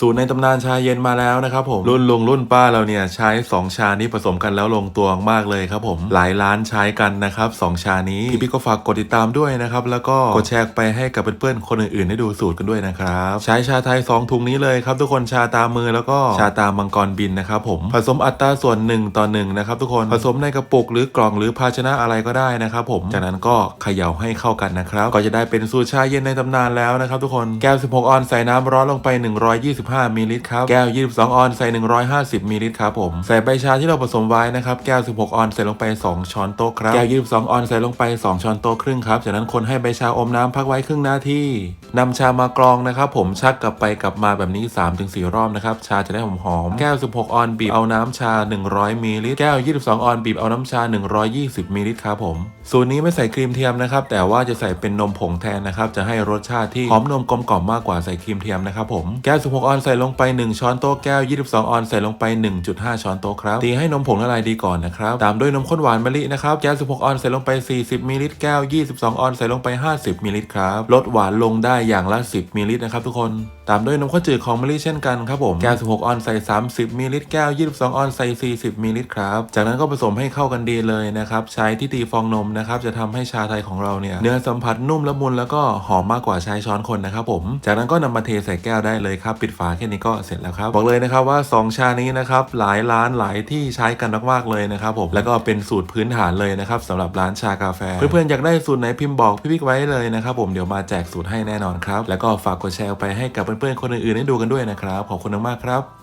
สูตรในตำนานชาเย็นมาแล้วนะครับผมรุ่นลุงรุ่นป้าเราเนี่ยใช้ 2 ชานี้ผสมกันแล้วลงตัวมากเลยครับผมหลายร้านใช้กันนะครับสองชานี้พี่พี่ก็ฝากกดติดตามด้วยนะครับแล้วก็กดแชร์ไปให้กับเพื่อนๆคนอื่นๆได้ดูสูตรกันด้วยนะครับใช้ชาไทย 2 ถุงนี้เลยครับทุกคนชาตามมือแล้วก็ชาตามมังกรบินนะครับผมผสมอัตราส่วน1ต่อ1นะครับทุกคนผสมในกระปุกหรือกล่องหรือภาชนะอะไรก็ได้นะครับผมจากนั้นก็เขย่าให้เข้ากันนะครับก็จะได้เป็นสูตรชาเย็นในตำนานแล้วนะครับทุกคนแก้ว 16 ออนใส่น้ำร้อนลงไป125มิลลิลิตรครับ แก้ว 22 ออนใส่ 150มิลลิลิตรครับผม ใส่ใบชาที่เราผสมไว้นะครับ แก้ว 16 ออนใส่ลงไป 2 ช้อนโต๊ะครับ แก้ว 22 ออนใส่ลงไป 2 ช้อนโต๊ะครึ่งครับ จากนั้นคนให้ใบชาอมน้ำพักไว้ครึ่งนาทีนำชามากรองนะครับผมชักกลับไปกลับมาแบบนี้ 3-4 รอบนะครับ ชาจะได้หอมหอมแก้ว 16 ออนบีบเอาน้ำชา 100มิลลิลิตร แก้ว 22 ออนบีบเอาน้ำชา 120มิลลิลิตรครับผม สูตรนี้ไม่ใส่ครีมเทียมนะครับ แต่ว่าจะใส่เป็นนมผงแทนนะครับ จะให้รสชาติที่หอมนมกลมกล่อมมากกว่าใส่ครีมเทียมนะครับผม แก้ว 16 ออนใส่ลงไป 1 ช้อนโต๊ะแก้ว 22 ออนใส่ลงไป 1.5 ช้อนโต๊ะครับ ตีให้นมผงละลายดีก่อนนะครับ ตามด้วยนมข้นหวานมะลินะครับ แก้ว 16 ออนใส่ลงไป 40มิลลิลิตร แก้ว 22 ออนใส่ลงไป 50มิลลิลิตรครับ ลดหวานลงได้อย่างละ 10มิลลิลิตรนะครับทุกคน ตามด้วยนมข้นจืดของมะลิเช่นกันครับผม แก้ว 16 ออนใส่ 30มิลลิลิตร แก้ว 22 ออนใส่ 40มิลลิลิตรครับ จากนั้นก็ผสมให้เข้ากันดีเลยนะครับ ใช้ที่ตีฟองนมนะครับ จะทำให้ชาไทยของเราเนี่ย เนื้อสัมผัสนุ่มละมุนแล้วก็หอมมากกว่าใช้ช้อนคนนะครับผม จากนั้นก็นำมาเทใส่แก้วได้เลยครับ ปิดฝาแค่นี้ก็เสร็จแล้วครับบอกเลยนะครับว่า 2 ชานี้นะครับหลายร้านหลายที่ใช้กันมากๆเลยนะครับผมแล้วก็เป็นสูตรพื้นฐานเลยนะครับสำหรับร้านชากาแฟ เพื่อนๆอยากได้สูตรไหนพิมพ์บอกพี่พิกไว้เลยนะครับผมเดี๋ยวมาแจกสูตรให้แน่นอนครับแล้วก็ฝากกดแชร์ไปให้กับเพื่อนๆคนอื่นๆได้ดูกันด้วยนะครับขอบคุณมากๆครับ